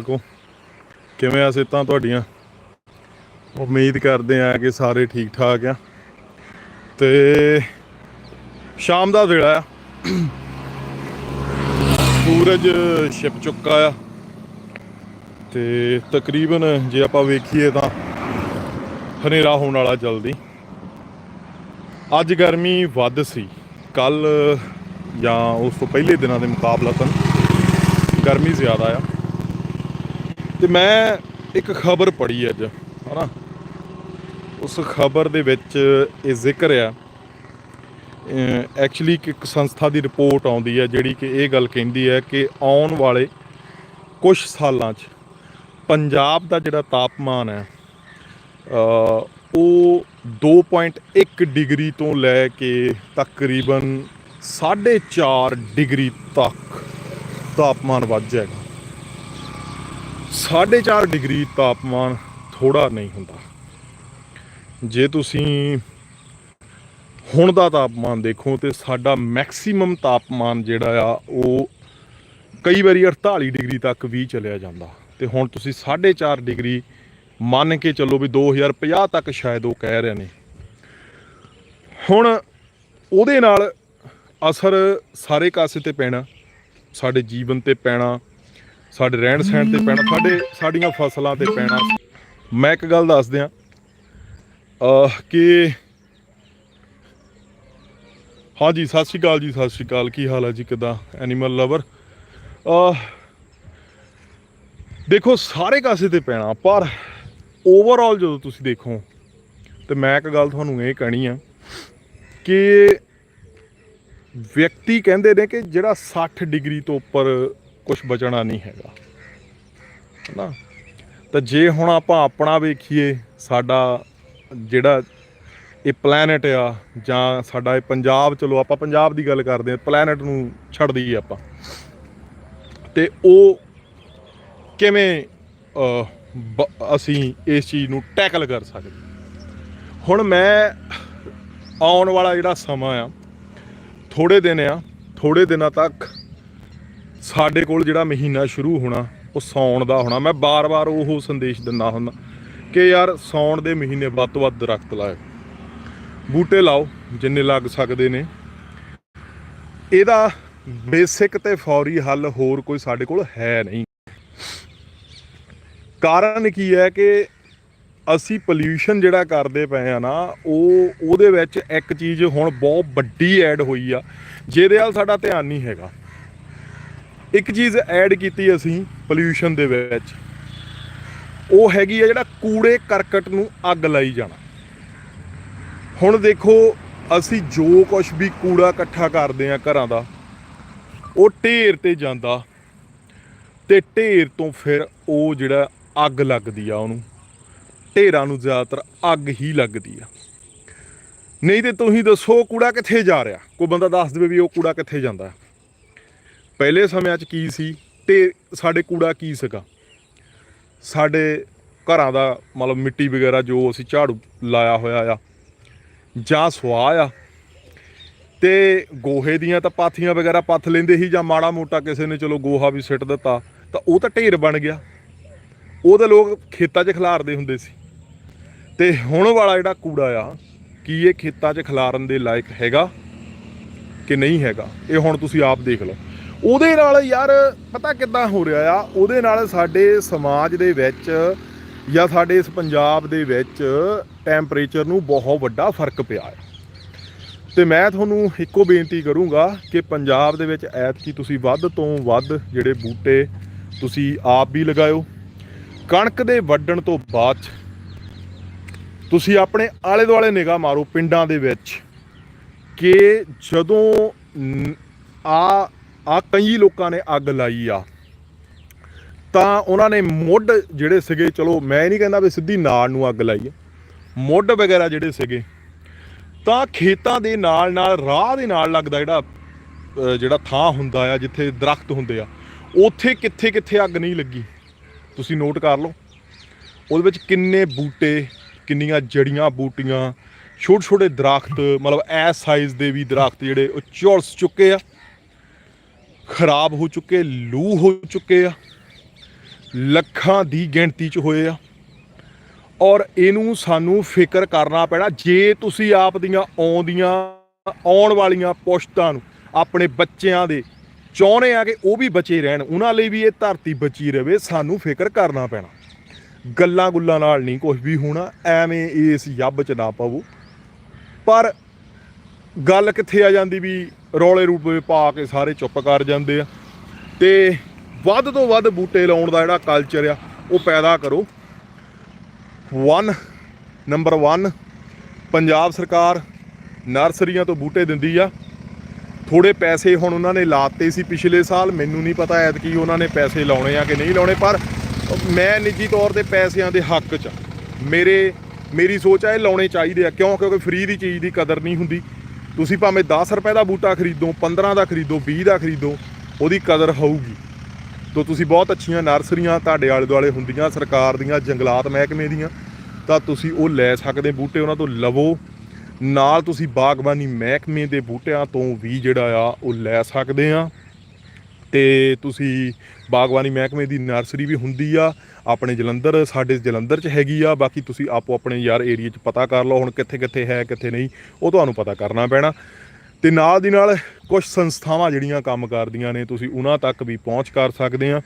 ਕੋ ਕਿਵੇਂ ਆ ਸਿਹਤਾਂ ਤੁਹਾਡੀਆਂ? ਉਮੀਦ ਕਰਦੇ ਆ ਕਿ ਸਾਰੇ ਠੀਕ ਠਾਕ ਆ। ਤੇ ਸ਼ਾਮ ਦਾ ਵੇਲਾ ਆ। ਸੂਰਜ ਛਿਪ ਚੁੱਕਾ ਆ। ਤੇ ਤਕਰੀਬਨ ਜੇ ਆਪਾਂ ਵੇਖੀਏ ਤਾਂ ਹਨੇਰਾ ਹੋਣ ਵਾਲਾ ਜਲਦੀ। ਅੱਜ ਗਰਮੀ ਵੱਧ ਸੀ। ਕੱਲ ਜਾਂ ਉਸ ਤੋਂ ਪਹਿਲੇ ਦਿਨਾਂ ਦੇ ਮੁਕਾਬਲਤਨ ਗਰਮੀ ਜ਼ਿਆਦਾ ਆ। ਤੇ ਮੈਂ ਇੱਕ ਖਬਰ ਪੜ੍ਹੀ ਅੱਜ ਹਨਾ? ਉਸ ਖਬਰ ਦੇ ਵਿੱਚ ਇਹ ਜ਼ਿਕਰ ਆ। ਐਕਚੁਅਲੀ ਇੱਕ ਸੰਸਥਾ ਦੀ ਰਿਪੋਰਟ ਆਉਂਦੀ ਹੈ ਜਿਹੜੀ ਕਿ ਇਹ ਗੱਲ ਕਹਿੰਦੀ ਹੈ ਕਿ ਆਉਣ ਵਾਲੇ ਕੁਝ ਸਾਲਾਂ 'ਚ ਪੰਜਾਬ ਦਾ ਜਿਹੜਾ ਤਾਪਮਾਨ ਹੈ ਅ, ਉਹ 2.1 ਡਿਗਰੀ ਤੋਂ ਲੈ ਕੇ ਤਕਰੀਬਨ 4.5 ਡਿਗਰੀ ਤੱਕ ਤਾਪਮਾਨ ਵੱਧ ਜਾਏਗਾ। 4.5 ਡਿਗਰੀ ਤਾਪਮਾਨ ਥੋੜਾ ਨਹੀਂ ਹੁੰਦਾ। ਜੇ ਤੁਸੀਂ ਹੁਣ ਦਾ ਤਾਪਮਾਨ ਦੇਖੋ ਤੇ ਸਾਡਾ ਮੈਕਸਿਮਮ ਤਾਪਮਾਨ ਜਿਹੜਾ ਆ, ਉਹ ਕਈ ਵਾਰੀ 48 ਡਿਗਰੀ ਤੱਕ ਵੀ ਚਲਿਆ ਜਾਂਦਾ। ਤੇ ਹੁਣ ਤੁਸੀਂ 4.5 ਡਿਗਰੀ ਮੰਨ ਕੇ ਚੱਲੋ ਵੀ 2050 ਤੱਕ ਸ਼ਾਇਦ ਉਹ ਕਹਿ ਰਹੇ ਨੇ। ਹੁਣ ਉਹਦੇ ਨਾਲ ਅਸਰ ਸਾਰੇ ਕਾਸੇ ਤੇ ਪੈਣਾ, ਸਾਡੇ ਜੀਵਨ ਤੇ ਪੈਣਾ ਸਾਡੇ ਰਹਿਣ ਸਹਿਣ ਤੇ ਪੈਣਾ, ਸਾਡੇ, ਸਾਡੀਆਂ ਫਸਲਾਂ ਤੇ ਪੈਣਾ। ਮੈਂ ਇੱਕ ਗੱਲ ਦੱਸ ਦਿਆਂ, ਅਹ, ਕਿ ਹਾਂਜੀ, ਸਤਿ ਸ਼੍ਰੀ ਅਕਾਲ ਜੀ, ਸਤਿ ਸ਼੍ਰੀ ਅਕਾਲ। ਕੀ ਹਾਲ ਹੈ ਜੀ, ਕਿਦਾਂ? ਐਨੀਮਲ ਲਵਰ ਅਹ, ਦੇਖੋ, ਸਾਰੇ ਕਾਸੇ ਤੇ ਪੈਣਾ, ਪਰ ਓਵਰਆਲ ਜਦੋਂ ਤੁਸੀਂ ਦੇਖੋ, ਤੇ ਮੈਂ ਇੱਕ ਗੱਲ ਤੁਹਾਨੂੰ ਇਹ ਕਹਿਣੀ ਆ ਕਿ ਵਿਅਕਤੀ ਕਹਿੰਦੇ ਨੇ ਕਿ ਜਿਹੜਾ 60 ਡਿਗਰੀ ਤੋਂ ਉੱਪਰ ਕੁਝ ਬਚਣਾ ਨਹੀਂ ਹੈਗਾ। ਨਾ ਤਾਂ ਜੇ ਹੁਣ ਆਪਾਂ ਆਪਣਾ ਵੇਖੀਏ, ਸਾਡਾ ਜਿਹੜਾ ਇਹ ਪਲੈਨਟ ਆ, ਜਾਂ ਸਾਡਾ ਇਹ ਪੰਜਾਬ, ਚਲੋ ਆਪਾਂ ਪੰਜਾਬ ਦੀ ਗੱਲ ਕਰਦੇ ਆ ਪਲੈਨਟ ਨੂੰ ਛੱਡ ਦਈਏ ਆਪਾਂ। ਤੇ ਉਹ ਕਿਵੇਂ ਬ- ਅਸੀਂ ਇਸ ਚੀਜ਼ ਨੂੰ ਟੈਕਲ ਕਰ ਸਕਦੇ? ਹੁਣ ਮੈਂ ਆਉਣ ਵਾਲਾ ਜਿਹੜਾ ਸਮਾਂ ਆ ਥੋੜੇ ਦਿਨ ਆ ਥੋੜੇ ਦਿਨਾਂ ਤੱਕ ਸਾਡੇ ਕੋਲ ਜਿਹੜਾ ਮਹੀਨਾ ਸ਼ੁਰੂ ਹੋਣਾ, ਉਹ ਸੌਣ ਦਾ ਹੋਣਾ। ਮੈਂ ਬਾਰ-ਬਾਰ ਉਹ ਸੰਦੇਸ਼ ਦਿੰਦਾ ਹੁੰਦਾ ਕਿ ਯਾਰ ਸੌਣ ਦੇ ਮਹੀਨੇ ਵੱਧ ਤੋਂ ਵੱਧ ਦਰਖਤ ਲਾਓ ਬੂਟੇ ਲਾਓ, ਜਿੰਨੇ ਲੱਗ ਸਕਦੇ ਨੇ। ਇਹਦਾ ਬੇਸਿਕ ਤੇ ਫੌਰੀ ਹੱਲ ਹੋਰ ਕੋਈ ਸਾਡੇ ਕੋਲ ਹੈ ਨਹੀਂ। ਕਾਰਨ ਕੀ ਹੈ ਕਿ ਅਸੀਂ ਪੋਲਿਊਸ਼ਨ ਜਿਹੜਾ ਕਰਦੇ ਪਏ ਆ ਨਾ, ਉਹ ਉਹਦੇ ਵਿੱਚ ਇੱਕ ਚੀਜ਼ ਹੁਣ ਬਹੁਤ ਵੱਡੀ ਐਡ ਹੋਈ ਆ, ਜਿਹਦੇ ਨਾਲ ਸਾਡਾ ਧਿਆਨ ਨਹੀਂ ਹੈਗਾ। ਇੱਕ ਚੀਜ਼ ਐਡ ਕੀਤੀ ਅਸੀਂ ਪੋਲਿਊਸ਼ਨ ਦੇ ਵਿੱਚ। ਉਹ ਹੈਗੀ ਆ ਜਿਹੜਾ ਕੂੜੇ ਕਰਕਟ ਨੂੰ ਅੱਗ ਲਾਈ ਜਾਣਾ। ਹੁਣ ਦੇਖੋ, ਅਸੀਂ ਜੋ ਕੁਝ ਵੀ ਕੂੜਾ ਇਕੱਠਾ ਕਰਦੇ ਆ ਘਰਾਂ ਦਾ, ਉਹ ਢੇਰ ਤੇ ਜਾਂਦਾ ਤੇ ਢੇਰ ਤੋਂ ਫਿਰ ਉਹ ਜਿਹੜਾ ਅੱਗ ਲੱਗਦੀ ਆ ਉਹਨੂੰ, ਢੇਰਾਂ ਨੂੰ ਜ਼ਿਆਦਾਤਰ ਅੱਗ ਹੀ ਲੱਗਦੀ ਆ। ਨਹੀਂ ਤੇ ਤੁਸੀਂ ਦੱਸੋ ਕੂੜਾ ਕਿੱਥੇ ਜਾ ਰਿਹਾ? ਕੋਈ ਬੰਦਾ ਦੱਸ ਦੇਵੇ ਵੀ ਉਹ ਕੂੜਾ ਕਿੱਥੇ ਜਾਂਦਾ। ਪਹਿਲੇ ਸਮਿਆਂ 'ਚ ਕੀ ਸੀ ਤੇ ਸਾਡੇ ਕੂੜਾ ਕੀ ਸੀਗਾ? ਸਾਡੇ ਘਰਾਂ ਦਾ ਮਤਲਬ ਮਿੱਟੀ ਵਗੈਰਾ ਜੋ ਅਸੀਂ ਝਾੜੂ ਲਾਇਆ ਹੋਇਆ ਆ ਜਾਂ ਸਵਾਹ ਆ ਤੇ ਗੋਹੇ ਦੀਆਂ ਤਾਂ ਪਾਥੀਆਂ ਵਗੈਰਾ ਪੱਥ ਲੈਂਦੇ ਸੀ ਜਾਂ ਮਾੜਾ ਮੋਟਾ ਕਿਸੇ ਨੇ ਚਲੋ ਗੋਹਾ ਵੀ ਸਿੱਟ ਦਿੱਤਾ, ਤਾਂ ਉਹ ਤਾਂ ਢੇਰ ਬਣ ਗਿਆ। ਉਹ ਤਾਂ ਲੋਕ ਖੇਤਾਂ 'ਚ ਖਿਲਾਰਦੇ ਹੁੰਦੇ ਸੀ। ਤੇ ਹੁਣ ਵਾਲਾ ਜਿਹੜਾ ਕੂੜਾ ਆ, ਕੀ ਇਹ ਖੇਤਾਂ 'ਚ ਖਿਲਾਰਨ ਦੇ ਲਾਇਕ ਹੈਗਾ ਕਿ ਨਹੀਂ ਹੈਗਾ? ਇਹ ਹੁਣ ਤੁਸੀਂ ਆਪ ਦੇਖ ਲਓ। ਉਹਦੇ ਨਾਲ ਯਾਰ, ਪਤਾ ਕਿੱਦਾਂ ਹੋ ਰਿਹਾ ਆ? ਉਹਦੇ ਨਾਲ ਸਾਡੇ ਸਮਾਜ ਦੇ ਵਿੱਚ ਜਾਂ ਸਾਡੇ ਇਸ ਪੰਜਾਬ ਦੇ ਵਿੱਚ ਟੈਂਪਰੇਚਰ ਨੂੰ ਬਹੁਤ ਵੱਡਾ ਫ਼ਰਕ ਪਿਆ ਹੈ। ਤੇ ਮੈਂ ਤੁਹਾਨੂੰ ਇੱਕੋ ਬੇਨਤੀ ਕਰੂੰਗਾ ਕਿ ਪੰਜਾਬ ਦੇ ਵਿੱਚ ਐਤਕੀ ਤੁਸੀਂ ਵੱਧ ਤੋਂ ਵੱਧ ਜਿਹੜੇ ਬੂਟੇ ਤੁਸੀਂ ਆਪ ਵੀ ਲਗਾਇਓ। ਕਣਕ ਦੇ ਵੱਢਣ ਤੋਂ ਬਾਅਦ 'ਚ ਤੁਸੀਂ ਆਪਣੇ ਆਲੇ ਦੁਆਲੇ ਨਿਗਾਹ ਮਾਰੋ ਪਿੰਡਾਂ ਦੇ ਵਿੱਚ ਕਿ ਜਦੋਂ ਆ ਆ ਕਈ ਲੋਕਾਂ ਨੇ ਅੱਗ ਲਾਈ ਆ। ਤਾਂ ਉਹਨਾਂ ਨੇ ਮੁੱਢ ਜਿਹੜੇ ਸੀਗੇ, ਚਲੋ ਮੈਂ ਨਹੀਂ ਕਹਿੰਦਾ ਵੀ ਸਿੱਧੀ ਨਾੜ ਨੂੰ ਅੱਗ ਲਾਈ ਹੈ ਮੁੱਢ ਵਗੈਰਾ ਜਿਹੜੇ ਸੀਗੇ, ਤਾਂ ਖੇਤਾਂ ਦੇ ਨਾਲ ਨਾਲ, ਰਾਹ ਦੇ ਨਾਲ ਲੱਗਦਾ ਜਿਹੜਾ ਜਿਹੜਾ ਥਾਂ ਹੁੰਦਾ ਆ, ਜਿੱਥੇ ਦਰਖਤ ਹੁੰਦੇ ਆ, ਉੱਥੇ ਕਿੱਥੇ ਕਿੱਥੇ ਅੱਗ ਨਹੀਂ ਲੱਗੀ। ਤੁਸੀਂ ਨੋਟ ਕਰ ਲਓ, ਉਹਦੇ ਵਿੱਚ ਕਿੰਨੇ ਬੂਟੇ, ਕਿੰਨੀਆਂ ਜੜੀਆਂ ਬੂਟੀਆਂ ਛੋਟੇ ਛੋਟੇ ਦਰਖਤ, ਮਤਲਬ ਐਸ ਸਾਈਜ਼ ਦੇ ਵੀ ਦਰਖਤ ਜਿਹੜੇ ਉਹ ਝੁਲਸ ਚੁੱਕੇ ਆ। ਖਰਾਬ ਹੋ ਚੁੱਕੇ, ਲੂ ਹੋ ਚੁੱਕੇ ਆ, ਲੱਖਾਂ ਦੀ ਗਿਣਤੀ 'ਚ ਹੋਏ ਆ। ਔਰ ਇਹਨੂੰ ਸਾਨੂੰ ਫਿਕਰ ਕਰਨਾ ਪੈਣਾ, ਜੇ ਤੁਸੀਂ ਆਪ ਦੀਆਂ ਆਉਂਦੀਆਂ, ਆਉਣ ਵਾਲੀਆਂ ਪੁਸ਼ਤਾਂ ਨੂੰ ਆਪਣੇ ਬੱਚਿਆਂ ਦੇ ਚਾਹੁੰਦੇ ਆ ਕਿ ਉਹ ਵੀ ਬਚੇ ਰਹਿਣ, ਉਹਨਾਂ ਲਈ ਵੀ ਇਹ ਧਰਤੀ ਬਚੀ ਰਵੇ, ਸਾਨੂੰ ਫਿਕਰ ਕਰਨਾ ਪੈਣਾ। ਗੱਲਾਂ ਗੁੱਲਾਂ ਨਾਲ ਨਹੀਂ ਕੁਝ ਵੀ ਹੋਣਾ, ਐਵੇਂ ਇਸ ਯੱਬ 'ਚ ਨਾ ਪਵੋ। ਪਰ ਗੱਲ ਕਿੱਥੇ ਆ ਜਾਂਦੀ ਵੀ ਰੌਲੇ ਰੂਪੇ ਪਾ ਕੇ ਸਾਰੇ ਚੁੱਪ ਕਰ ਜਾਂਦੇ ਆ। ਤੇ ਵੱਧ ਤੋਂ ਵੱਧ ਬੂਟੇ ਲਾਉਣ ਦਾ ਜਿਹੜਾ ਕਲਚਰ ਆ, ਉਹ ਪੈਦਾ ਕਰੋ। 1 ਨੰਬਰ 1 ਪੰਜਾਬ ਸਰਕਾਰ ਨਰਸਰੀਆਂ ਤੋਂ ਬੂਟੇ ਦਿੰਦੀ ਆ। ਥੋੜੇ ਪੈਸੇ ਹੁਣ ਉਹਨਾਂ ਨੇ ਲਾਤੇ ਸੀ ਪਿਛਲੇ ਸਾਲ, ਮੈਨੂੰ ਨਹੀਂ ਪਤਾ ਐਤਕੀ ਉਹਨਾਂ ਨੇ ਪੈਸੇ ਲਾਉਣੇ ਆ ਕਿ ਨਹੀਂ ਲਾਉਣੇ, ਪਰ ਮੈਂ ਨਿੱਜੀ ਤੌਰ ਤੇ ਪੈਸਿਆਂ ਦੇ ਹੱਕ 'ਚ ਮੇਰੇ, ਮੇਰੀ ਸੋਚ ਆ, ਇਹ ਲਾਉਣੇ ਚਾਹੀਦੇ ਆ। ਕਿਉਂ? ਕਿਉਂਕਿ ਫ੍ਰੀ ਦੀ ਚੀਜ਼ ਦੀ ਕਦਰ ਨਹੀਂ ਹੁੰਦੀ। ਤੁਸੀਂ ਭਾਵੇਂ 10 ਰੁਪਏ ਦਾ ਬੂਟਾ ਖਰੀਦੋ 15 ਦਾ ਖਰੀਦੋ 20 ਦਾ ਖਰੀਦੋ, ਉਹਦੀ ਕਦਰ ਹੋਊਗੀ। ਤੋ ਤੁਸੀਂ ਬਹੁਤ ਅੱਛੀਆਂ ਨਰਸਰੀਆਂ ਤੁਹਾਡੇ ਆਲੇ ਦੁਆਲੇ ਹੁੰਦੀਆਂ, ਸਰਕਾਰ ਦੀਆਂ, ਜੰਗਲਾਤ ਮਹਿਕਮੇ ਦੀਆਂ, ਤਾਂ ਤੁਸੀਂ ਉਹ ਲੈ ਸਕਦੇ ਬੂਟੇ ਉਹਨਾਂ ਤੋਂ ਲਵੋ। ਨਾਲ ਤੁਸੀਂ ਬਾਗਬਾਨੀ ਮਹਿਕਮੇ ਦੇ ਬੂਟਿਆਂ ਤੋਂ ਵੀ ਜਿਹੜਾ ਆ, ਉਹ ਲੈ ਸਕਦੇ ਆ। ਤੇ ਤੁਸੀਂ ਬਾਗਬਾਨੀ ਮਹਿਕਮੇ ਦੀ ਨਰਸਰੀ ਵੀ ਹੁੰਦੀ ਆ, ਆਪਣੇ ਜਲੰਧਰ, ਸਾਡੇ ਜਲੰਧਰ ਚ ਹੈਗੀ ਆ, ਬਾਕੀ ਤੁਸੀਂ ਆਪੋ ਆਪਣੇ ਯਾਰ ਏਰੀਆ ਚ ਪਤਾ ਕਰ ਲਓ ਹੁਣ ਕਿੱਥੇ ਕਿੱਥੇ ਹੈ, ਕਿੱਥੇ ਨਹੀਂ, ਉਹ ਤੁਹਾਨੂੰ ਪਤਾ ਕਰਨਾ ਪੈਣਾ। ਤੇ ਨਾਲ ਦੀ ਨਾਲ ਕੁਝ ਸੰਸਥਾਵਾਂ ਜਿਹੜੀਆਂ ਕੰਮ ਕਰਦੀਆਂ ਨੇ, ਤੁਸੀਂ ਉਹਨਾਂ ਤੱਕ ਵੀ ਪਹੁੰਚ ਕਰ ਸਕਦੇ ਆ।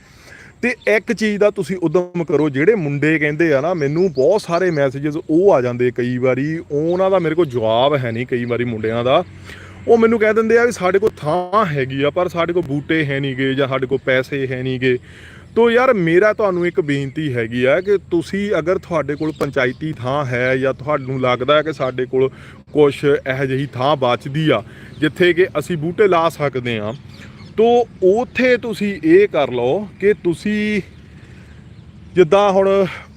ਤੇ ਇੱਕ ਚੀਜ਼ ਦਾ ਤੁਸੀਂ ਉਦਮ ਕਰੋ, ਜਿਹੜੇ ਮੁੰਡੇ ਕਹਿੰਦੇ ਆ ਨਾ, ਮੈਨੂੰ ਬਹੁਤ ਸਾਰੇ ਮੈਸੇजेस ਉਹ ਆ ਜਾਂਦੇ ਕਈ ਵਾਰੀ, ਉਹਨਾਂ ਦਾ ਮੇਰੇ ਕੋਲ ਜਵਾਬ ਹੈ ਨਹੀਂ ਕਈ ਵਾਰੀ ਮੁੰਡਿਆਂ ਦਾ। ਉਹ ਮੈਨੂੰ ਕਹਿ ਦਿੰਦੇ ਆ ਵੀ ਸਾਡੇ ਕੋਲ ਥਾਂ ਹੈਗੀ ਆ, ਪਰ ਸਾਡੇ ਕੋਲ ਬੂਟੇ ਹੈ ਨਹੀਂਗੇ ਜਾਂ ਸਾਡੇ ਕੋਲ ਪੈਸੇ ਹੈ ਨਹੀਂਗੇ ਤੋ ਯਾਰ ਮੇਰਾ ਤੁਹਾਨੂੰ ਇੱਕ ਬੇਨਤੀ ਹੈਗੀ ਆ ਕਿ ਤੁਸੀਂ ਅਗਰ ਤੁਹਾਡੇ ਕੋਲ ਪੰਚਾਇਤੀ ਥਾਂ ਹੈ ਜਾਂ ਤੁਹਾਨੂੰ ਲੱਗਦਾ ਹੈ ਕਿ ਸਾਡੇ ਕੋਲ ਕੁਝ ਇਹੋ ਜਿਹੀ ਥਾਂ ਬਚਦੀ ਆ, ਜਿੱਥੇ ਕਿ ਅਸੀਂ ਬੂਟੇ ਲਾ ਸਕਦੇ ਆ ਤੋ ਉਥੇ ਤੁਸੀਂ ਇਹ ਕਰ ਲਓ ਕਿ ਤੁਸੀਂ ਜਿੱਦਾਂ ਹੁਣ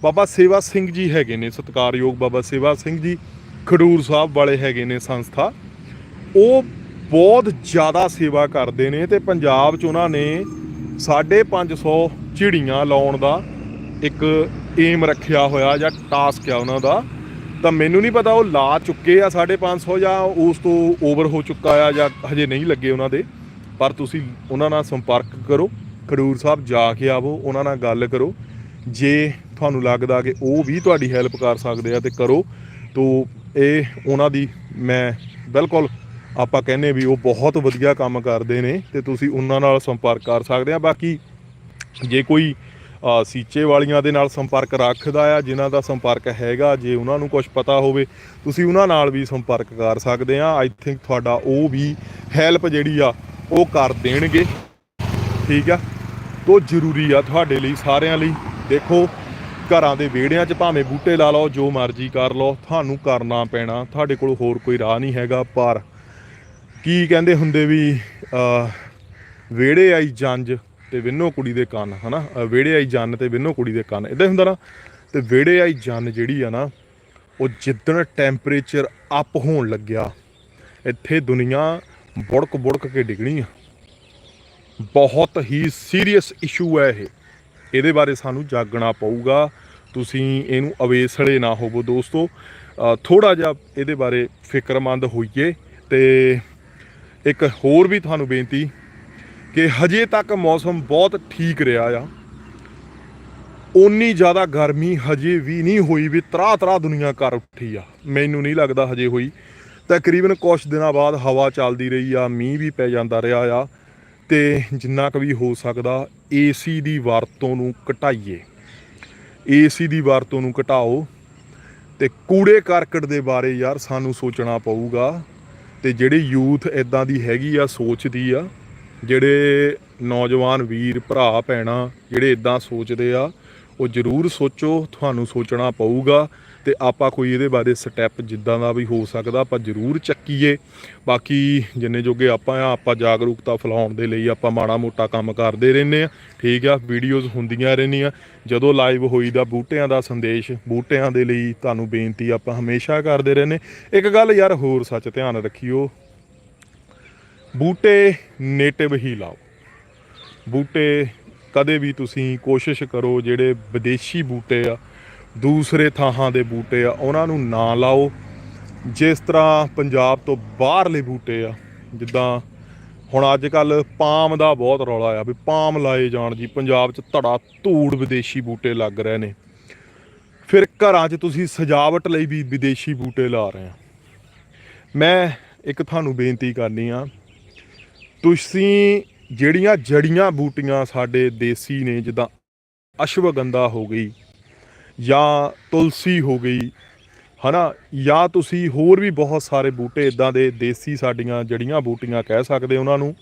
ਬਾਬਾ ਸੇਵਾ ਸਿੰਘ ਜੀ ਹੈਗੇ ਨੇ, ਸਤਿਕਾਰਯੋਗ ਬਾਬਾ ਸੇਵਾ ਸਿੰਘ ਜੀ, ਖਡੂਰ ਸਾਹਿਬ ਵਾਲੇ ਹੈਗੇ ਨੇ ਸੰਸਥਾ। ਉਹ ਬਹੁਤ ਜ਼ਿਆਦਾ ਸੇਵਾ ਕਰਦੇ ਨੇ ਤੇ ਪੰਜਾਬ 'ਚ ਉਹਨਾਂ ਨੇ 550 ਚਿੜੀਆਂ ਲਾਉਣ ਦਾ ਇੱਕ ਏਮ ਰੱਖਿਆ ਹੋਇਆ ਜਾਂ ਟਾਸਕ ਆ ਉਹਨਾਂ ਦਾ। ਤਾਂ ਮੈਨੂੰ ਨਹੀਂ ਪਤਾ ਉਹ ਲਾ ਚੁੱਕੇ ਆ 550 ਜਾਂ ਉਸ ਤੋਂ ਓਵਰ ਹੋ ਚੁੱਕਾ ਆ ਜਾਂ ਹਜੇ ਨਹੀਂ ਲੱਗੇ ਉਹਨਾਂ ਦੇ। ਪਰ ਤੁਸੀਂ ਉਹਨਾਂ ਨਾਲ ਸੰਪਰਕ ਕਰੋ, ਖਡੂਰ ਸਾਹਿਬ ਜਾ ਕੇ ਆਵੋ, ਉਹਨਾਂ ਨਾਲ ਗੱਲ ਕਰੋ। ਜੇ ਤੁਹਾਨੂੰ ਲੱਗਦਾ ਕਿ ਉਹ ਵੀ ਤੁਹਾਡੀ ਹੈਲਪ ਕਰ ਸਕਦੇ ਆ ਤੇ ਕਰੋ। ਤੋ ਇਹ ਉਹਨਾਂ ਦੀ ਮੈਂ ਬਿਲਕੁਲ ਆਪਾਂ ਕਹਿੰਨੇ ਵੀ ਉਹ ਬਹੁਤ ਵਧੀਆ ਕੰਮ ਕਰਦੇ ਨੇ ਤੇ ਤੁਸੀਂ ਉਹਨਾਂ ਨਾਲ ਸੰਪਰਕ ਕਰ ਸਕਦੇ ਆ। ਬਾਕੀ ਜੇ ਕੋਈ ਸੀਚੇ ਵਾਲੀਆਂ ਦੇ ਨਾਲ ਸੰਪਰਕ ਰੱਖਦਾ ਆ, ਜਿਨ੍ਹਾਂ ਦਾ ਸੰਪਰਕ ਹੈਗਾ, ਜੇ ਉਹਨਾਂ ਨੂੰ ਕੁਝ ਪਤਾ ਹੋਵੇ, ਤੁਸੀਂ ਉਹਨਾਂ ਨਾਲ ਵੀ ਸੰਪਰਕ ਕਰ ਸਕਦੇ ਆ। ਆਈ ਥਿੰਕ ਤੁਹਾਡਾ ਉਹ ਵੀ ਹੈਲਪ ਜਿਹੜੀ ਆ, ਉਹ ਕਰ ਦੇਣਗੇ। ਠੀਕ ਆ? ਤੋ ਜ਼ਰੂਰੀ ਆ ਤੁਹਾਡੇ ਲਈ, ਸਾਰਿਆਂ ਲਈ। ਦੇਖੋ, ਘਰਾਂ ਦੇ ਵਿਹੜਿਆਂ 'ਚ ਭਾਵੇਂ ਬੂਟੇ ਲਾ ਲਓ, ਜੋ ਮਰਜ਼ੀ ਕਰ ਲਓ, ਤੁਹਾਨੂੰ ਕਰਨਾ ਪੈਣਾ। ਤੁਹਾਡੇ ਕੋਲ ਹੋਰ ਕੋਈ ਰਾਹ ਨਹੀਂ ਹੈਗਾ, ਪਰ ਕੀ ਕਹਿੰਦੇ ਹੁੰਦੇ ਵੀ ਅ ਵਿਹੜੇ ਆਈ ਜੰਜ ਤੇ ਵਿੰਨੋ ਕੁੜੀ ਦੇ ਕੰਨ ਹਨਾ? ਅ, ਵਿਹੜੇ ਆਈ ਜੰਨ ਤੇ ਵਿੰਨੋ ਕੁੜੀ ਦੇ ਕੰਨ ਇਦਾਂ ਹੁੰਦਾ ਨਾ? ਤੇ ਵਿਹੜੇ ਆਈ ਜੰਨ ਜਿਹੜੀ ਆ ਨਾ ਉਹ ਜਿੱਦਣ ਟੈਂਪਰੇਚਰ ਅਪ ਹੋਣ ਲੱਗਿਆ ਇੱਥੇ ਦੁਨੀਆ ਬੁੜਕ ਬੁੜਕ ਕੇ ਡਿੱਗਣੀ ਆ। ਬਹੁਤ ਹੀ ਸੀਰੀਅਸ ਇਸ਼ੂ ਹੈ ਇਹ। ਇਹਦੇ ਬਾਰੇ ਸਾਨੂੰ ਜਾਗਣਾ ਪਊਗਾ। ਤੁਸੀਂ ਇਹਨੂੰ ਅਵੇਸਲੇ ਨਾ ਹੋਵੋ ਦੋਸਤੋ। ਥੋੜਾ ਜਿਹਾ ਇਹਦੇ ਬਾਰੇ ਫਿਕਰਮੰਦ ਹੋਈਏ ਤੇ ਇੱਕ ਹੋਰ ਵੀ ਤੁਹਾਨੂੰ ਬੇਨਤੀ ਕਿ ਹਜੇ ਤੱਕ ਮੌਸਮ ਬਹੁਤ ਠੀਕ ਰਿਹਾ ਆ। ਉਨੀ ਜ਼ਿਆਦਾ ਗਰਮੀ ਹਜੇ ਵੀ ਨਹੀਂ ਹੋਈ ਵੀ ਤਰਾ ਤਰਾ ਦੁਨੀਆ ਕਰ ਉੱਠੀ ਆ। ਮੈਨੂੰ ਨਹੀਂ ਲੱਗਦਾ ਹਜੇ ਹੋਈ। ਤਕਰੀਬਨ ਕੁਝ ਦਿਨਾਂ ਬਾਅਦ ਹਵਾ ਚੱਲਦੀ ਰਹੀ ਆ, ਮੀਂਹ ਵੀ ਪੈ ਜਾਂਦਾ ਰਿਹਾ ਆ ਤੇ ਜਿੰਨਾ ਕੁ ਵੀ ਹੋ ਸਕਦਾ ਏਸੀ ਦੀ ਵਰਤੋਂ ਨੂੰ ਘਟਾਈਏ। ਏਸੀ ਦੀ ਵਰਤੋਂ ਨੂੰ ਘਟਾਓ ਤੇ ਕੂੜੇ ਕਰਕਟ ਦੇ ਬਾਰੇ ਯਾਰ ਸਾਨੂੰ ਸੋਚਣਾ ਪਊਗਾ। ਤੇ ਜਿਹੜੀ ਯੂਥ ਇਦਾਂ ਦੀ ਹੈਗੀ ਆ, ਸੋਚਦੀ ਆ, ਜਿਹੜੇ ਨੌਜਵਾਨ ਵੀਰ, ਭਰਾ, ਭੈਣਾਂ ਜਿਹੜੇ ਇਦਾਂ ਸੋਚਦੇ ਆ, ਉਹ ਜ਼ਰੂਰ ਸੋਚੋ, ਤੁਹਾਨੂੰ ਸੋਚਣਾ ਪਊਗਾ। ਤੇ ਆਪਾਂ ਕੋਈ ਇਹਦੇ ਬਾਰੇ ਸਟੈਪ ਜਿੱਦਾਂ ਦਾ ਵੀ ਹੋ ਸਕਦਾ, ਆਪਾਂ ਜ਼ਰੂਰ ਚੱਕੀਏ। ਬਾਕੀ ਜਿੰਨੇ ਜੋਗੇ ਆਪਾਂ ਆ, ਆਪਾਂ ਜਾਗਰੂਕਤਾ ਫੈਲਾਉਣ ਦੇ ਲਈ ਆਪਾਂ ਮਾੜਾ ਮੋਟਾ ਕੰਮ ਕਰਦੇ ਰਹਿੰਦੇ ਆ। ਠੀਕ ਆ ਵੀਡੀਓਜ਼ ਹੁੰਦੀਆਂ ਰਹਿੰਦੀਆਂ। ਜਦੋਂ ਲਾਈਵ ਹੋਈ ਦਾ ਬੂਟਿਆਂ ਦਾ ਸੰਦੇਸ਼, ਬੂਟਿਆਂ ਦੇ ਲਈ ਤੁਹਾਨੂੰ ਬੇਨਤੀ ਆਪਾਂ ਹਮੇਸ਼ਾ ਕਰਦੇ ਰਹਿੰਦੇ। ਇੱਕ ਗੱਲ ਯਾਰ ਹੋਰ ਸੱਚ ਧਿਆਨ ਰੱਖਿਓ। ਬੂਟੇ ਨੇਟਿਵ ਹੀ ਲਾਓ। ਬੂਟੇ ਕਦੇ ਵੀ ਤੁਸੀਂ ਕੋਸ਼ਿਸ਼ ਕਰੋ ਜਿਹੜੇ ਵਿਦੇਸ਼ੀ ਬੂਟੇ ਆ ਦੂਸਰੇ ਥਾਹਾਂ ਦੇ ਬੂਟੇ ਆ, ਉਹਨਾਂ ਨੂੰ ਨਾ ਲਾਓ। ਜਿਸ ਤਰ੍ਹਾਂ ਪੰਜਾਬ ਤੋਂ ਬਾਹਰਲੇ ਬੂਟੇ ਆ, ਜਿੱਦਾਂ ਹੁਣ ਅੱਜ ਕੱਲ ਪਾਮ ਦਾ ਬਹੁਤ ਰੌਲਾ ਆ ਵੀ ਪਾਮ ਲਾਏ ਜਾਣ ਜੀ, ਪੰਜਾਬ 'ਚ ਧੜਾ ਧੂੜ ਵਿਦੇਸ਼ੀ ਬੂਟੇ ਲੱਗ ਰਹੇ ਨੇ। ਫਿਰ ਘਰਾਂ 'ਚ ਤੁਸੀਂ ਸਜਾਵਟ ਲਈ ਵੀ ਵਿਦੇਸ਼ੀ ਬੂਟੇ ਲਾ ਰਹੇ ਆ। ਮੈਂ ਇੱਕ ਤੁਹਾਨੂੰ ਬੇਨਤੀ ਕਰਨੀ ਆ, ਤੁਸੀਂ ਜਿਹੜੀਆਂ ਜੜੀਆਂ ਬੂਟੀਆਂ ਸਾਡੇ ਦੇਸੀ ਨੇ, ਜਿੱਦਾਂ ਅਸ਼ਵਗੰਧਾ ਹੋ ਗਈ ਜਾਂ ਤੁਲਸੀ ਹੋ ਗਈ, ਹਨਾ? ਜਾਂ ਤੁਸੀਂ ਹੋਰ ਵੀ ਬਹੁਤ ਸਾਰੇ ਬੂਟੇ ਇਦਾਂ ਦੇ ਦੇਸੀ ਸਾਡੀਆਂ ਜੜੀਆਂ ਬੂਟੀਆਂ ਕਹਿ ਸਕਦੇ ਉਹਨਾਂ ਨੂੰ।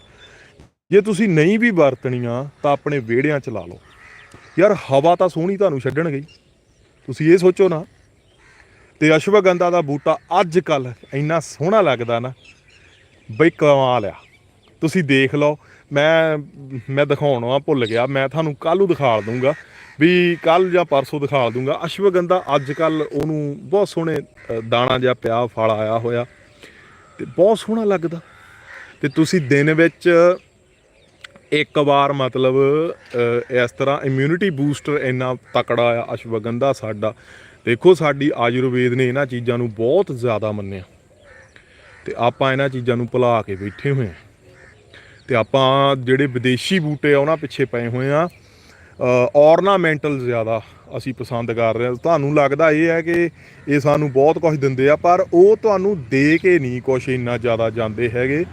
ਜੇ ਤੁਸੀਂ ਨਹੀਂ ਵੀ ਵਰਤਣੀਆਂ ਤਾਂ ਆਪਣੇ ਵਿਹੜਿਆਂ 'ਚ ਲਾ ਲਓ। ਯਾਰ ਹਵਾ ਤਾਂ ਸੋਹਣੀ ਤੁਹਾਨੂੰ ਛੱਡਣ ਗਈ। ਤੁਸੀਂ ਇਹ ਸੋਚੋ ਨਾ। ਤੇ ਅਸ਼ਵਗੰਧਾ ਦਾ ਬੂਟਾ ਅੱਜ ਕੱਲ ਇੰਨਾ ਸੋਹਣਾ ਲੱਗਦਾ ਨਾ, ਬਈ ਕਮਾਲ ਆ। ਤੁਸੀਂ ਦੇਖ ਲਓ, ਮੈਂ ਮੈਂ ਦਿਖਾਉਣਾ ਭੁੱਲ ਗਿਆ, ਮੈਂ ਤੁਹਾਨੂੰ ਕੱਲ੍ਹ ਨੂੰ ਦਿਖਾ ਦੂੰਗਾ ਵੀ ਕੱਲ ਜਾਂ ਪਰਸੋਂ ਦਿਖਾ ਦੂੰਗਾ। ਅਸ਼ਵਗੰਧਾ ਅੱਜ ਕੱਲ ਉਹਨੂੰ ਬਹੁਤ ਸੋਹਣੇ ਦਾਣਾ ਜਿਹਾ ਪਿਆ, ਫਲ ਆਇਆ ਹੋਇਆ। ਤੇ ਬਹੁਤ ਸੋਹਣਾ ਲੱਗਦਾ। ਤੇ ਤੁਸੀਂ ਦਿਨ ਵਿੱਚ ਇੱਕ ਵਾਰ ਮਤਲਬ ਇਸ ਤਰ੍ਹਾਂ ਇਮਿਊਨਿਟੀ ਬੂਸਟਰ ਇੰਨਾ ਤਕੜਾ ਆ ਅਸ਼ਵਗੰਧਾ ਸਾਡਾ। ਦੇਖੋ, ਸਾਡੀ ਆਯੁਰਵੇਦ ਨੇ ਇਹਨਾਂ ਚੀਜ਼ਾਂ ਨੂੰ ਬਹੁਤ ਜ਼ਿਆਦਾ ਮੰਨਿਆ। ਤੇ ਆਪਾਂ ਇਹਨਾਂ ਚੀਜ਼ਾਂ ਨੂੰ ਭੁਲਾ ਕੇ ਬੈਠੇ ਹੋਏ ਆ ਤੇ ਆਪਾਂ ਜਿਹੜੇ ਵਿਦੇਸ਼ੀ ਬੂਟੇ ਆ, ਉਹਨਾਂ ਪਿੱਛੇ ਪਏ ਹੋਏ ਆ ਔਰਨਾਮੈਂਟਲ ਜ਼ਿਆਦਾ ਅਸੀਂ ਪਸੰਦ ਕਰ ਰਹੇ ਹਾਂ। ਤੁਹਾਨੂੰ ਲੱਗਦਾ ਇਹ ਹੈ ਕਿ ਇਹ ਸਾਨੂੰ ਬਹੁਤ ਕੁਝ ਦਿੰਦੇ ਆ, ਪਰ ਉਹ ਤੁਹਾਨੂੰ ਦੇ ਕੇ ਨਹੀਂ ਕੁਝ ਇੰਨਾ ਜ਼ਿਆਦਾ ਜਾਂਦੇ ਹੈਗੇ।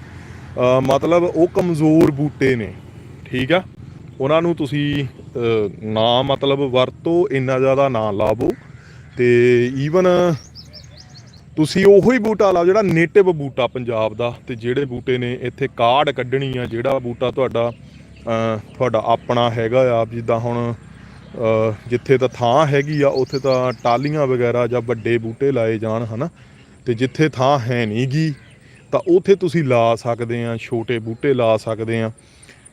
ਮਤਲਬ ਉਹ ਕਮਜ਼ੋਰ ਬੂਟੇ ਨੇ, ਠੀਕ ਆ? ਉਹਨਾਂ ਨੂੰ ਤੁਸੀਂ ਨਾ ਮਤਲਬ ਵਰਤੋ, ਇੰਨਾ ਜ਼ਿਆਦਾ ਨਾ ਲਾਵੋ। ਤੇ ਈਵਨ ਤੁਸੀਂ ਉਹੋ ਹੀ ਬੂਟਾ ਲਾਓ ਜਿਹੜਾ ਨੇਟਿਵ ਬੂਟਾ ਪੰਜਾਬ ਦਾ, ਤੇ ਜਿਹੜੇ ਬੂਟੇ ਨੇ ਇੱਥੇ ਕਾਢ ਕੱਢਣੀ ਆ, ਜਿਹੜਾ ਬੂਟਾ ਤੁਹਾਡਾ ਤੁਹਾਡਾ ਆਪਣਾ ਹੈਗਾ ਆ ਜਿੱਦਾਂ ਹੁਣ ਜਿੱਥੇ ਤਾਂ ਥਾਂ ਹੈਗੀ ਆ, ਉੱਥੇ ਤਾਂ ਟਾਲੀਆਂ ਵਗੈਰਾ ਜਾਂ ਵੱਡੇ ਬੂਟੇ ਲਾਏ ਜਾਣ, ਹਨਾ? ਤੇ ਜਿੱਥੇ ਥਾਂ ਹੈ ਨਹੀਂਗੀ ਤਾਂ ਉੱਥੇ ਤੁਸੀਂ ਲਾ ਸਕਦੇ ਆ, ਛੋਟੇ ਬੂਟੇ ਲਾ ਸਕਦੇ ਆ।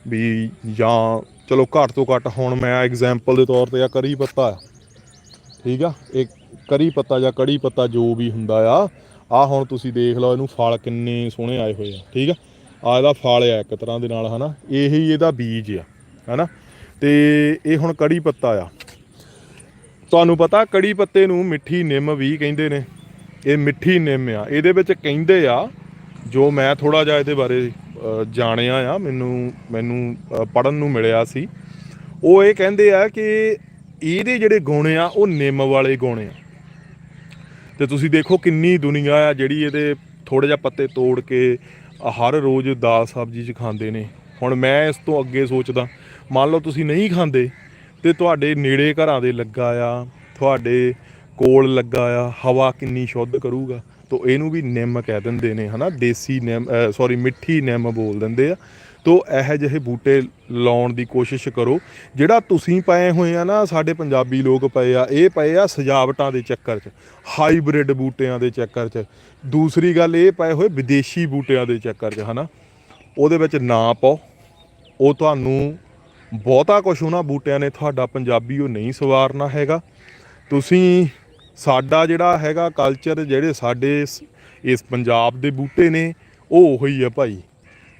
ਵੀ ਜਾਂ, ਚਲੋ ਘੱਟ ਤੋਂ ਘੱਟ ਹੁਣ ਮੈਂ ਐਗਜ਼ਾਮਪਲ ਦੇ ਤੌਰ ਤੇ ਆ, ਕਰੀ ਪੱਤਾ ਆ। ਠੀਕ ਆ? ਇਹ ਕਰੀ ਪੱਤਾ ਜਾਂ ਕੜੀ ਪੱਤਾ ਜੋ ਵੀ ਹੁੰਦਾ ਆ ਆ ਹੁਣ ਤੁਸੀਂ ਦੇਖ ਲਓ, ਇਹਨੂੰ ਫਲ ਕਿੰਨੇ ਸੋਹਣੇ ਆਏ ਹੋਏ ਆ, ਠੀਕ ਆ? ਆ ਇਹਦਾ ਫਲ ਆ ਇੱਕ ਤਰ੍ਹਾਂ ਦੇ ਨਾਲ, ਹਨਾ? ਇਹੀ ਇਹਦਾ ਬੀਜ ਆ, ਹਨਾ? ਤੇ ਇਹ ਹੁਣ ਕੜੀ ਪੱਤਾ ਆ। ਤੁਹਾਨੂੰ ਪਤਾ ਕੜੀ ਪੱਤੇ ਨੂੰ ਮਿੱਠੀ ਨਿੰਮ ਵੀ ਕਹਿੰਦੇ ਨੇ। ਇਹ ਮਿੱਠੀ ਨਿੰਮ ਆ। ਇਹਦੇ ਵਿੱਚ ਕਹਿੰਦੇ ਆ, ਜੋ ਮੈਂ ਥੋੜਾ ਜਿਹਾ ਇਹਦੇ ਬਾਰੇ ਜਾਣਿਆ ਆ, ਮੈਨੂੰ ਮੈਨੂੰ ਪੜਨ ਨੂੰ ਮਿਲਿਆ ਸੀ। ਉਹ ਇਹ ਕਹਿੰਦੇ ਆ ਕਿ ਇਹਦੇ ਜਿਹੜੇ ਗੁਣ ਆ, ਉਹ ਨਿੰਮ ਵਾਲੇ ਗੁਣ ਆ। ਤੇ ਤੁਸੀਂ ਦੇਖੋ ਕਿੰਨੀ ਦੁਨੀਆ ਆ ਜਿਹੜੀ ਇਹਦੇ ਥੋੜੇ ਜਿਹਾ ਪੱਤੇ ਤੋੜ ਕੇ ਹਰ ਰੋਜ਼ ਦਾਲ ਸਬਜ਼ੀ ਚ ਖਾਂਦੇ ਨੇ। ਹੁਣ ਮੈਂ ਇਸ ਤੋਂ ਅੱਗੇ ਸੋਚਦਾ, ਮੰਨ ਲਓ ਤੁਸੀਂ ਨਹੀਂ ਖਾਂਦੇ, ਤੇ ਤੁਹਾਡੇ ਨੇੜੇ ਘਰਾਂ ਦੇ ਲੱਗਾ ਆ, ਤੁਹਾਡੇ ਕੋਲ ਲੱਗਾ ਆ, ਹਵਾ ਕਿੰਨੀ ਸ਼ੁੱਧ ਕਰੂਗਾ, ਤੋ ਇਹਨੂੰ ਵੀ ਨਿੰਮ ਕਹਿ ਦਿੰਦੇ ਨੇ, ਹਨਾ? ਦੇਸੀ ਨਿੰਮ ਸੌਰੀ ਮਿੱਠੀ ਨਿੰਮ ਬੋਲ ਦਿੰਦੇ ਆ। ਤੋਂ ਇਹੋ ਜਿਹੇ ਬੂਟੇ ਲਾਉਣ ਦੀ ਕੋਸ਼ਿਸ਼ ਕਰੋ। ਜਿਹੜਾ ਤੁਸੀਂ ਪਏ ਹੋਏ ਆ ਨਾ, ਸਾਡੇ ਪੰਜਾਬੀ ਲੋਕ ਪਏ ਆ, ਇਹ ਪਏ ਆ ਸਜਾਵਟਾਂ ਦੇ ਚੱਕਰ 'ਚ, ਹਾਈਬ੍ਰਿਡ ਬੂਟਿਆਂ ਦੇ ਚੱਕਰ 'ਚ। ਦੂਸਰੀ ਗੱਲ ਇਹ ਪਏ ਹੋਏ ਵਿਦੇਸ਼ੀ ਬੂਟਿਆਂ ਦੇ ਚੱਕਰ 'ਚ, ਹਨਾ। ਉਹਦੇ ਵਿੱਚ ਨਾ ਪਾਓ। ਉਹ ਤੁਹਾਨੂੰ ਬਹੁਤਾ ਕੁਝ ਉਹਨਾਂ ਬੂਟਿਆਂ ਨੇ ਤੁਹਾਡਾ ਪੰਜਾਬੀ ਉਹ ਨਹੀਂ ਸਵਾਰਨਾ ਹੈਗਾ। ਤੁਸੀਂ ਸਾਡਾ ਜਿਹੜਾ ਹੈਗਾ ਕਲਚਰ ਜਿਹੜੇ ਸਾਡੇ ਇਸ- ਇਸ ਪੰਜਾਬ ਦੇ ਬੂਟੇ ਨੇ, ਉਹ ਉਹੀ ਆ ਭਾਈ।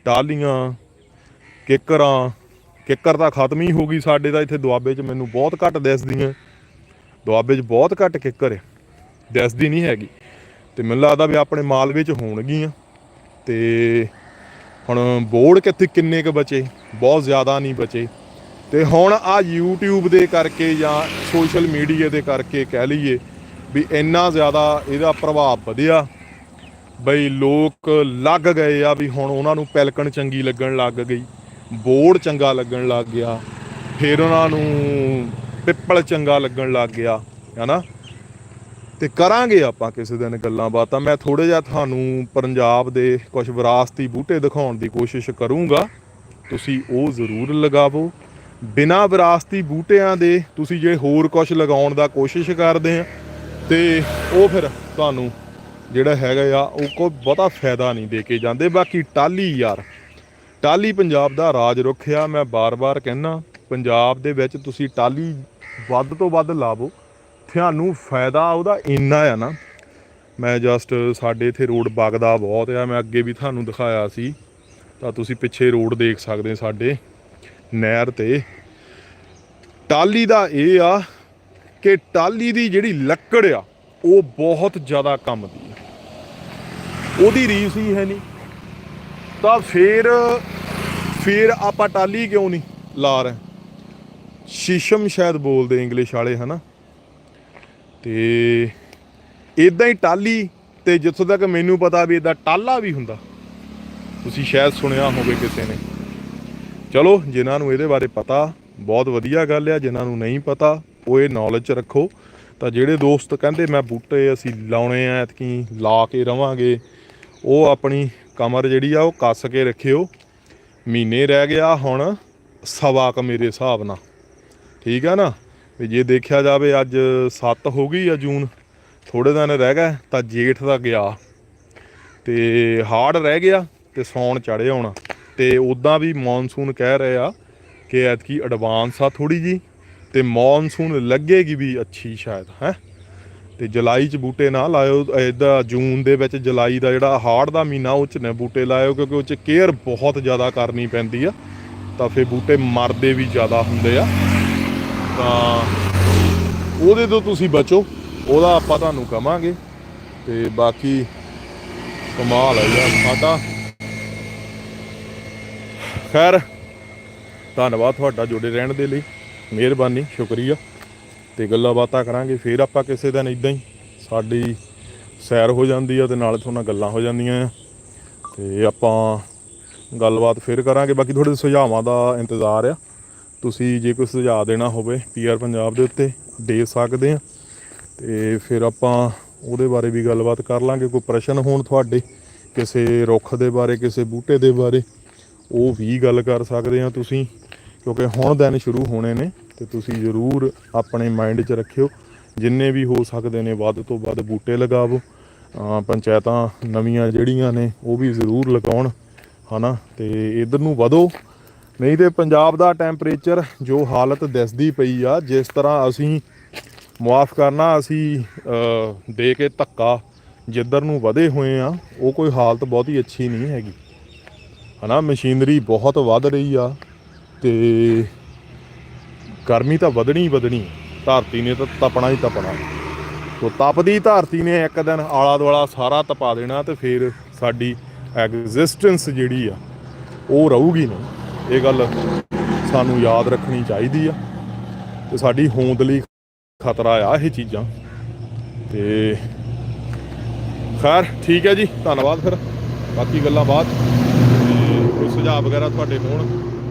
ਟਾਲੀਆਂ ਕਿੱਕਰਾਂ ਕਿੱਕਰ ਤਾਂ ਖਤਮ ਹੀ ਹੋ ਗਈ ਸਾਡੇ ਤਾਂ ਇੱਥੇ ਦੁਆਬੇ 'ਚ ਮੈਨੂੰ ਬਹੁਤ ਘੱਟ ਦਿਸਦੀਆਂ ਦੁਆਬੇ 'ਚ ਬਹੁਤ ਘੱਟ ਕਿੱਕਰ ਹੈ। ਦਿਸਦੀ ਨਹੀਂ ਹੈਗੀ। ਤੇ ਮੈਨੂੰ ਲੱਗਦਾ ਵੀ ਆਪਣੇ ਮਾਲਵੇ 'ਚ ਹੋਣਗੀਆਂ। ਤੇ ਹੁਣ ਬੋਰਡ ਕਿੱਥੇ ਕਿੰਨੇ ਕ ਬਚੇ? ਬਹੁਤ ਜ਼ਿਆਦਾ ਨਹੀਂ ਬਚੇ। ਤੇ ਹੁਣ ਆ YouTube ਦੇ ਕਰਕੇ ਜਾਂ ਸੋਸ਼ਲ ਮੀਡੀਆ ਦੇ ਕਰਕੇ ਕਹਿ ਲਈਏ ਵੀ ਇੰਨਾ ਜ਼ਿਆਦਾ ਇਹਦਾ ਪ੍ਰਭਾਵ ਵਧਿਆ। ਬਈ ਲੋਕ ਲੱਗ ਗਏ ਆ ਵੀ ਹੁਣ ਉਹਨਾਂ ਨੂੰ ਪੈਲਕਣ ਚੰਗੀ ਲੱਗਣ ਲੱਗ ਗਈ। ਬੋਰਡ ਚੰਗਾ ਲੱਗਣ ਲੱਗ ਗਿਆ, ਫਿਰ ਉਹਨਾਂ ਨੂੰ ਪਿੱਪਲ ਚੰਗਾ ਲੱਗਣ ਲੱਗ ਗਿਆ, ਹੈਨਾ? ਤੇ ਕਰਾਂਗੇ ਆਪਾਂ ਕਿਸੇ ਦਿਨ ਗੱਲਾਂ ਬਾਤਾਂ। ਮੈਂ ਥੋੜੇ ਜਿਹਾ ਤੁਹਾਨੂੰ ਪੰਜਾਬ ਦੇ ਕੁਝ ਵਿਰਾਸਤੀ ਬੂਟੇ ਦਿਖਾਉਣ ਦੀ ਕੋਸ਼ਿਸ਼ ਕਰੂੰਗਾ। ਤੁਸੀਂ ਉਹ ਜ਼ਰੂਰ ਲਗਾਵੋ। ਬਿਨਾਂ ਵਿਰਾਸਤੀ ਬੂਟਿਆਂ ਦੇ ਤੁਸੀਂ ਜੇ ਹੋਰ ਕੁਝ ਲਗਾਉਣ ਦਾ ਕੋਸ਼ਿਸ਼ ਕਰਦੇ ਆ, ਤੇ ਉਹ ਫਿਰ ਤੁਹਾਨੂੰ ਜਿਹੜਾ ਹੈਗਾ ਆ, ਉਹ ਕੋਈ ਬਹੁਤਾ ਫਾਇਦਾ ਨਹੀਂ ਦੇ ਕੇ ਜਾਂਦੇ। ਬਾਕੀ ਟਾਲੀ ਯਾਰ ਟਾਲੀ ਪੰਜਾਬ ਦਾ ਰਾਜ ਰੁੱਖ ਆ ਮੈਂ ਬਾਰ-ਬਾਰ ਕਹਿਣਾ ਪੰਜਾਬ ਦੇ ਵਿੱਚ ਤੁਸੀਂ ਟਾਲੀ ਵੱਧ ਤੋਂ ਵੱਧ ਲਾਵੋ, ਤੁਹਾਨੂੰ ਫਾਇਦਾ ਉਹਦਾ ਇੰਨਾ ਆ ਨਾ। ਮੈਂ ਜਸਟ ਸਾਡੇ ਇੱਥੇ ਰੋਡ ਵਗਦਾ ਬਹੁਤ ਆ, ਮੈਂ ਅੱਗੇ ਵੀ ਤੁਹਾਨੂੰ ਦਿਖਾਇਆ ਸੀ, ਤਾਂ ਤੁਸੀਂ ਪਿੱਛੇ ਰੋਡ ਦੇਖ ਸਕਦੇ ਸਾਡੇ ਨਹਿਰ ਤੇ। ਟਾਲੀ ਦਾ ਇਹ ਆ ਕਿ ਟਾਲੀ ਦੀ ਜਿਹੜੀ ਲੱਕੜ ਆ, ਉਹ ਬਹੁਤ ਜ਼ਿਆਦਾ ਕੰਮ ਦੀ ਆ। ਉਹਦੀ ਰੀਸ ਹੀ ਹੈ ਨਹੀਂ। ਤਾਂ ਫੇਰ ਫੇਰ ਆਪਾਂ ਟਾਲੀ ਕਿਉਂ ਨਹੀਂ ਲਾ ਰਹੇ? ਸ਼ੀਸ਼ਮ ਸ਼ਾਇਦ ਬੋਲਦੇ ਇੰਗਲਿਸ਼ ਵਾਲੇ, ਹਨਾ? ਤੇ ਇਦਾਂ ਹੀ ਟਾਲੀ ਤੇ ਜਿੱਥੋਂ ਤੱਕ ਮੈਨੂੰ ਪਤਾ ਵੀ ਇਹਦਾ ਟਾਲਾ ਵੀ ਹੁੰਦਾ। ਤੁਸੀਂ ਸ਼ਾਇਦ ਸੁਣਿਆ ਹੋਵੇ ਕਿਸੇ ਨੇ। ਚਲੋ, ਜਿਨ੍ਹਾਂ ਨੂੰ ਇਹਦੇ ਬਾਰੇ ਪਤਾ, ਬਹੁਤ ਵਧੀਆ ਗੱਲ ਆ। ਜਿਨ੍ਹਾਂ ਨੂੰ ਨਹੀਂ ਪਤਾ, ਉਹ ਇਹ ਨੌਲੇਜ ਚ ਰੱਖੋ। ਤਾਂ ਜਿਹੜੇ ਦੋਸਤ ਕਹਿੰਦੇ, ਮੈਂ ਬੂਟੇ ਅਸੀਂ ਲਾਉਣੇ ਆ, ਐਤਕੀ ਲਾ ਕੇ ਰਵਾਂਗੇ, ਉਹ ਆਪਣੀ ਕਮਰ ਜਿਹੜੀ ਆ ਉਹ ਕੱਸ ਕੇ ਰੱਖਿਓ। ਮਹੀਨੇ ਰਹਿ ਗਿਆ ਹੁਣ ਸਵਾ ਕ ਮੇਰੇ ਹਿਸਾਬ ਨਾਲ। ਠੀਕ ਆ ਨਾ? ਵੀ ਜੇ ਦੇਖਿਆ ਜਾਵੇ ਅੱਜ 7 ਹੋ ਗਈ ਆ ਜੂਨ ਥੋੜੇ ਦਿਨ ਰਹਿ ਗਏ ਤਾਂ ਜੇਠ ਦਾ ਗਿਆ। ਤੇ ਹਾੜ ਰਹਿ ਗਿਆ ਤੇ ਸੌਣ ਚੜ੍ਹਿਆ ਹੋਣਾ। ਤੇ ਉਦਾਂ ਵੀ ਮੌਨਸੂਨ ਕਹਿ ਰਹੇ ਆ ਕਿ ਐਤਕੀ ਐਡਵਾਂਸ ਆ ਥੋੜੀ ਜੀ ਤੇ ਮੌਨਸੂਨ ਲੱਗੇਗੀ ਵੀ ਅੱਛੀ ਸ਼ਾਇਦ, ਹੈ? ਤੇ ਜੁਲਾਈ ਚ ਬੂਟੇ ਨਾ ਲਾਇਓ ਇਹਦਾ ਜੂਨ ਦੇ ਵਿੱਚ ਜੁਲਾਈ ਦਾ ਜਿਹੜਾ ਹਾੜ ਦਾ ਮਹੀਨਾ, ਉਹ ਚ ਨੇ ਬੂਟੇ ਲਾਇਓ, ਕਿਉਂਕਿ ਉਹ ਚ ਕੇਅਰ ਬਹੁਤ ਜ਼ਿਆਦਾ ਕਰਨੀ ਪੈਂਦੀ ਆ। ਤਾਂ ਫੇ ਬੂਟੇ ਮਰਦੇ ਵੀ ਜ਼ਿਆਦਾ ਹੁੰਦੇ ਆ। ਤਾਂ ਉਹਦੇ ਤੋਂ ਤੁਸੀਂ ਬਚੋ, ਉਹਦਾ ਆਪਾਂ ਤੁਹਾਨੂੰ ਕਵਾਂਗੇ। ਤੇ ਬਾਕੀ ਕਮਾਲ ਹੈ ਯਾਰ ਸਾਡਾ। ਖੈਰ, ਧੰਨਵਾਦ ਤੁਹਾਡਾ ਜੁੜੇ ਰਹਿਣ ਦੇ ਲਈ। ਮਿਹਰਬਾਨੀ, ਸ਼ੁਕਰੀਆ। ਤੇ ਗੱਲਾਂ ਬਾਤਾਂ ਕਰਾਂਗੇ, ਫਿਰ ਆਪਾਂ ਕਿਸੇ ਦਿਨ ਇਦਾਂ ਹੀ ਸਾਡੀ ਸੈਰ ਹੋ ਜਾਂਦੀ ਆ ਤੇ ਨਾਲੇ ਤੁਹਾਡੇ ਨਾਲ ਗੱਲਾਂ ਹੋ ਜਾਂਦੀਆਂ ਆ। ਤੇ ਆਪਾਂ ਗੱਲਬਾਤ ਫਿਰ ਕਰਾਂਗੇ, ਬਾਕੀ ਤੁਹਾਡੇ ਸੁਝਾਵਾਂ ਦਾ ਇੰਤਜ਼ਾਰ ਆ। ਤੁਸੀਂ ਜੇ ਕੋਈ ਸੁਝਾਅ ਦੇਣਾ ਹੋਵੇ ਪੀਆਰ ਪੰਜਾਬ ਦੇ ਉੱਤੇ, ਦੇ ਸਕਦੇ ਆ। ਤੇ ਫਿਰ ਆਪਾਂ ਉਹਦੇ ਬਾਰੇ ਵੀ ਗੱਲਬਾਤ ਕਰ ਲਾਂਗੇ, ਕੋਈ ਪ੍ਰਸ਼ਨ ਹੋਣ ਤੁਹਾਡੇ, ਕਿਸੇ ਰੁੱਖ ਦੇ ਬਾਰੇ, ਕਿਸੇ ਬੂਟੇ ਦੇ ਬਾਰੇ, ਉਹ ਵੀ ਗੱਲ ਕਰ ਸਕਦੇ ਆ ਤੁਸੀਂ, ਕਿਉਂਕਿ ਹੁਣ ਦਿਨ ਸ਼ੁਰੂ ਹੋਣੇ ਨੇ। ਤੇ ਤੁਸੀਂ ਜ਼ਰੂਰ ਆਪਣੇ ਮਾਈਂਡ 'ਚ ਰੱਖਿਓ। ਜਿੰਨੇ ਵੀ ਹੋ ਸਕਦੇ ਨੇ, ਵੱਧ ਤੋਂ ਵੱਧ ਬੂਟੇ ਲਗਾਵੋ। ਪੰਚਾਇਤਾਂ ਨਵੀਆਂ ਜਿਹੜੀਆਂ ਨੇ, ਉਹ ਵੀ ਜ਼ਰੂਰ ਲਗਾਉਣ, ਹਨਾ? ਤੇ ਇਧਰ ਨੂੰ ਵਧੋ। ਨਹੀਂ ਤੇ ਪੰਜਾਬ ਦਾ ਟੈਂਪਰੇਚਰ ਜੋ ਹਾਲਤ ਦਿਸਦੀ ਪਈ ਆ, ਜਿਸ ਤਰ੍ਹਾਂ ਅਸੀਂ ਮੁਆਫ ਕਰਨਾ, ਅਸੀਂ ਦੇ ਕੇ ਧੱਕਾ ਜਿੱਧਰ ਨੂੰ ਵਧੇ ਹੋਏ ਆ, ਉਹ ਕੋਈ ਹਾਲਤ ਬਹੁਤੀ ਅੱਛੀ ਨਹੀਂ ਹੈਗੀ। ਹਨਾ? ਮਸ਼ੀਨਰੀ ਬਹੁਤ ਵੱਧ ਰਹੀ ਆ ਤੇ ਗਰਮੀ ਤਾਂ ਵਧਣੀ ਹੀ ਵਧਣੀ ਧਰਤੀ ਨੇ ਤਾਂ ਤਪਣਾ ਹੀ ਤਪਣਾ। ਤੋ ਤਪਦੀ ਧਰਤੀ ਨੇ ਇੱਕ ਦਿਨ ਆਲਾ ਦੁਆਲਾ ਸਾਰਾ ਤਪਾ ਦੇਣਾ ਤੇ ਫਿਰ ਸਾਡੀ ਐਗਜ਼ਿਸਟੈਂਸ ਜਿਹੜੀ ਆ, ਉਹ ਰਹੂਗੀ ਨਹੀਂ। ਇਹ ਗੱਲ ਸਾਨੂੰ ਯਾਦ ਰੱਖਣੀ ਚਾਹੀਦੀ ਆ। ਤੇ ਸਾਡੀ ਹੋਂਦ ਲਈ ਖਤਰਾ ਆ ਇਹ ਚੀਜ਼ਾਂ। ਤੇ ਖੈਰ, ਠੀਕ ਹੈ ਜੀ। ਧੰਨਵਾਦ ਫਿਰ। ਬਾਕੀ ਗੱਲਾਂ ਬਾਅਦ। ਕੋਈ ਸੁਝਾਅ ਵਗੈਰਾ ਤੁਹਾਡੇ ਹੋਣ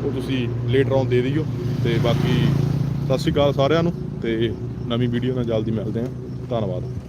ਉਹ ਤੁਸੀਂ ਲੇਟਰ ਔਨ ਦੇ ਦਿਓ। ਤੇ ਬਾਕੀ ਸਤਿ ਸ਼੍ਰੀ ਅਕਾਲ ਸਾਰਿਆਂ ਨੂੰ ਤੇ ਨਵੀਂ ਵੀਡੀਓ ਨਾਲ ਜਲਦੀ ਮਿਲਦੇ ਹਾਂ। ਧੰਨਵਾਦ।